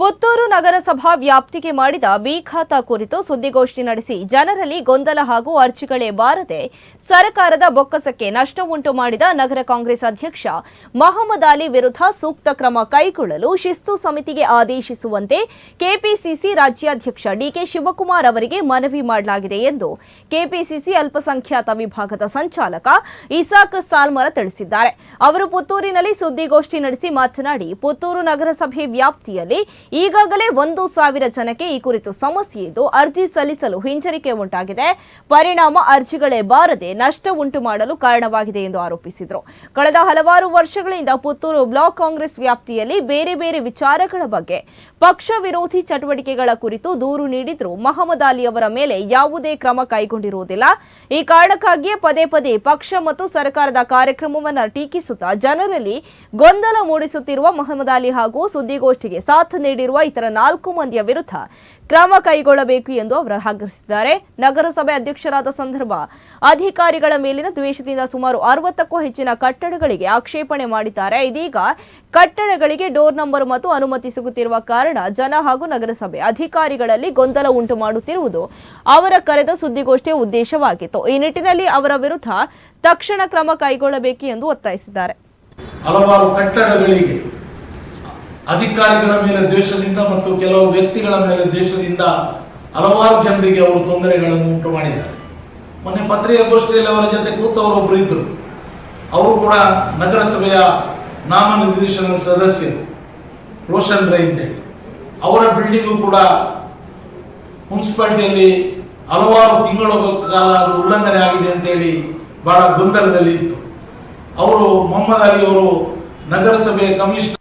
ಪುತ್ತೂರು ನಗರಸಭಾ ವ್ಯಾಪ್ತಿಗೆ ಮಾಡಿದ ಬಿ ಖಾತಾ ಕುರಿತು ಸುದ್ದಿಗೋಷ್ಠಿ ನಡೆಸಿ ಜನರಲ್ಲಿ ಗೊಂದಲ ಹಾಗೂ ಅರ್ಜಿಗಳೇ ಬಾರದೆ ಸರ್ಕಾರದ ಬೊಕ್ಕಸಕ್ಕೆ ನಷ್ಟ ಉಂಟು ಮಾಡಿದ ನಗರ ಕಾಂಗ್ರೆಸ್ ಅಧ್ಯಕ್ಷ ಮಹಮ್ಮದ್ ಅಲಿ ವಿರುದ್ಧ ಸೂಕ್ತ ಕ್ರಮ ಕೈಗೊಳ್ಳಲು ಶಿಸ್ತು ಸಮಿತಿಗೆ ಆದೇಶಿಸುವಂತೆ ಕೆಪಿಸಿಸಿ ರಾಜ್ಯಾಧ್ಯಕ್ಷ ಡಿಕೆ ಶಿವಕುಮಾರ್ ಅವರಿಗೆ ಮನವಿ ಮಾಡಲಾಗಿದೆ ಎಂದು ಕೆಪಿಸಿಸಿ ಅಲ್ಪಸಂಖ್ಯಾತ ವಿಭಾಗದ ಸಂಚಾಲಕ ಇಸಾಕ್ ಸಾಲ್ಮರ ತಿಳಿಸಿದ್ದಾರೆ. ಅವರು ಪುತ್ತೂರಿನಲ್ಲಿ ಸುದ್ದಿಗೋಷ್ಠಿ ನಡೆಸಿ ಮಾತನಾಡಿ, ಪುತ್ತೂರು ನಗರಸಭೆ ವ್ಯಾಪ್ತಿಯಲ್ಲಿ ಈಗಾಗಲೇ ಒಂದು ಸಾವಿರ ಜನಕ್ಕೆ ಈ ಕುರಿತು ಸಮಸ್ಯೆ ಇದ್ದು ಅರ್ಜಿ ಸಲ್ಲಿಸಲು ಹಿಂಜರಿಕೆ ಉಂಟಾಗಿದೆ. ಪರಿಣಾಮ ಅರ್ಜಿಗಳೇ ಬಾರದೆ ನಷ್ಟ ಉಂಟು ಮಾಡಲು ಕಾರಣವಾಗಿದೆ ಎಂದು ಆರೋಪಿಸಿದರು. ಕಳೆದ ಹಲವಾರು ವರ್ಷಗಳಿಂದ ಪುತ್ತೂರು ಬ್ಲಾಕ್ ಕಾಂಗ್ರೆಸ್ ವ್ಯಾಪ್ತಿಯಲ್ಲಿ ಬೇರೆ ಬೇರೆ ವಿಚಾರಗಳ ಬಗ್ಗೆ ಪಕ್ಷ ವಿರೋಧಿ ಚಟುವಟಿಕೆಗಳ ಕುರಿತು ದೂರು ನೀಡಿದ್ರು. ಮಹಮ್ಮದ್ ಅಲಿ ಅವರ ಮೇಲೆ ಯಾವುದೇ ಕ್ರಮ ಕೈಗೊಂಡಿರುವುದಿಲ್ಲ. ಈ ಕಾರಣಕ್ಕಾಗಿಯೇ ಪದೇ ಪದೇ ಪಕ್ಷ ಮತ್ತು ಸರ್ಕಾರದ ಕಾರ್ಯಕ್ರಮವನ್ನು ಟೀಕಿಸುತ್ತಾ ಜನರಲ್ಲಿ ಗೊಂದಲ ಮೂಡಿಸುತ್ತಿರುವ ಮಹಮ್ಮದ್ ಅಲಿ ಹಾಗೂ ಸುದ್ದಿಗೋಷ್ಠಿಗೆ ಸಾಥ್ ನೀಡಿರುವ ಇತರ ನಾಲ್ಕು ಮಂದಿಯ ವಿರುದ್ಧ ಕ್ರಮ ಕೈಗೊಳ್ಳಬೇಕು ಎಂದು ಅವರು ಆಗ್ರಹಿಸಿದ್ದಾರೆ. ನಗರಸಭೆ ಅಧ್ಯಕ್ಷರಾದ ಸಂದರ್ಭ ಅಧಿಕಾರಿಗಳ ಮೇಲಿನ ದ್ವೇಷದಿಂದ ಸುಮಾರು ಅರವತ್ತಕ್ಕೂ ಹೆಚ್ಚಿನ ಕಟ್ಟಡಗಳಿಗೆ ಆಕ್ಷೇಪಣೆ ಮಾಡಿದ್ದಾರೆ. ಇದೀಗ ಕಟ್ಟಡಗಳಿಗೆ ಡೋರ್ ನಂಬರ್ ಮತ್ತು ಅನುಮತಿ ಸಿಗುತ್ತಿರುವ ಕಾರಣ ಜನ ಹಾಗೂ ನಗರಸಭೆ ಅಧಿಕಾರಿಗಳಲ್ಲಿ ಗೊಂದಲ ಉಂಟು ಮಾಡುತ್ತಿರುವುದು ಅವರ ಕರೆದ ಸುದ್ದಿಗೋಷ್ಠಿಯ ಉದ್ದೇಶವಾಗಿತ್ತು. ಈ ನಿಟ್ಟಿನಲ್ಲಿ ಅವರ ವಿರುದ್ಧ ತಕ್ಷಣ ಕ್ರಮ ಕೈಗೊಳ್ಳಬೇಕು ಎಂದು ಒತ್ತಾಯಿಸಿದ್ದಾರೆ. ಹಲವಾರು ಕಟ್ಟಡಗಳಿಗೆ ಅಧಿಕಾರಿಗಳ ಮೇಲೆ ದ್ವೇಷದಿಂದ ಮತ್ತು ಕೆಲವು ವ್ಯಕ್ತಿಗಳ ಮೇಲೆ ದ್ವೇಷದಿಂದ ಹಲವಾರು ಜನರಿಗೆ ಅವರು ತೊಂದರೆಗಳನ್ನು ಉಂಟು ಮಾಡಿದ್ದಾರೆ. ಮೊನ್ನೆ ಪತ್ರಿಕಾಗೋಷ್ಠಿಯಲ್ಲಿ ಅವರ ಜೊತೆ ಕೂತವರೊಬ್ಬರು ಇದ್ದರು ಅವರು ಕೂಡ ನಗರಸಭೆಯ ನಾಮನಿರ್ದೇಶನ ಸದಸ್ಯರು, ರೋಷನ್ ರೈ ಅಂತೇಳಿ ಅವರ ಬಿಲ್ಡಿಂಗು ಕೂಡ ಮುನ್ಸಿಪಾಲಿಟಿಯಲ್ಲಿ ಹಲವಾರು ತಿಂಗಳು ಕಾಲ ಉಲ್ಲಂಘನೆ ಆಗಿದೆ ಅಂತೇಳಿ ಬಹಳ ಗೊಂದಲದಲ್ಲಿ ಇತ್ತು. ಅವರು ಮೊಹಮ್ಮದ್ ಅಲಿ ಅವರು ನಗರಸಭೆ ಕಮಿಷನರ್